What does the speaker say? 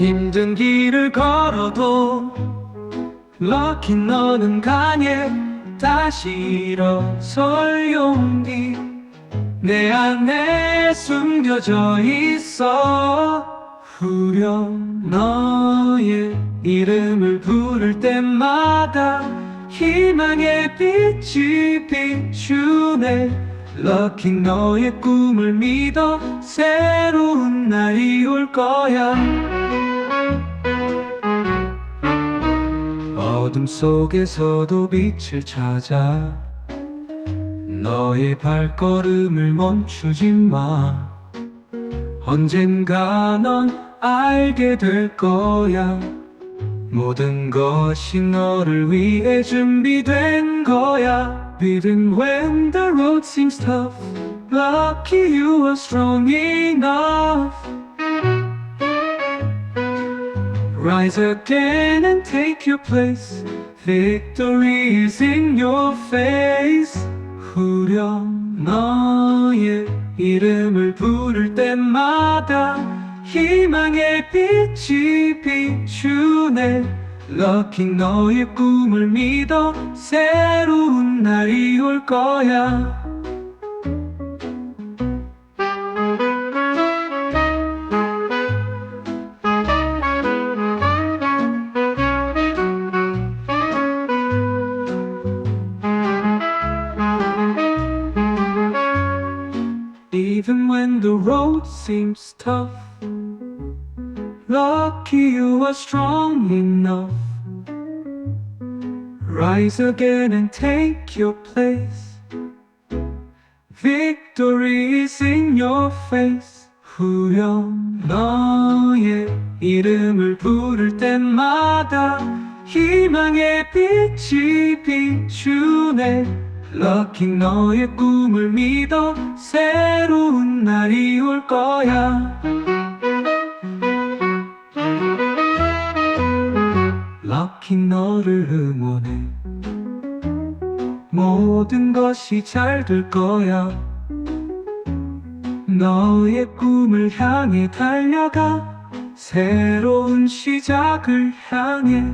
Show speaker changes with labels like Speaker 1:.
Speaker 1: 힘든 길을 걸어도 럭키 너는 강해. 다시 일어설 용기 내 안에 숨겨져 있어. 후렴 너의 이름을 부를 때마다 희망의 빛이 비추네. 럭키 너의 꿈을 믿어 새로운 날이 올 거야 어둠 속에서도 빛을 찾아 너의 발걸음을 멈추지 마 언젠가 넌 알게 될 거야 모든 것이 너를 위해 준비된 거야 Even when the road seems tough Lucky you are strong enough Rise again and take your place. Victory is in your face. 후렴 너의 이름을 부를 때마다 희망의 빛이 비추네. 럭키 너의 꿈을 믿어 새로운 날이 올 거야. Even when the road seems tough, lucky you are strong enough. Rise again and take your place. Victory is in your face. 후렴 너의 이름을 부를 때마다 희망의 빛이 비추네. 럭키 너의 꿈을 믿어 새로운 날이 올 거야. 럭키 너를 응원해. 모든 것이 잘 될 거야. 너의 꿈을 향해 달려가 새로운 시작을 향해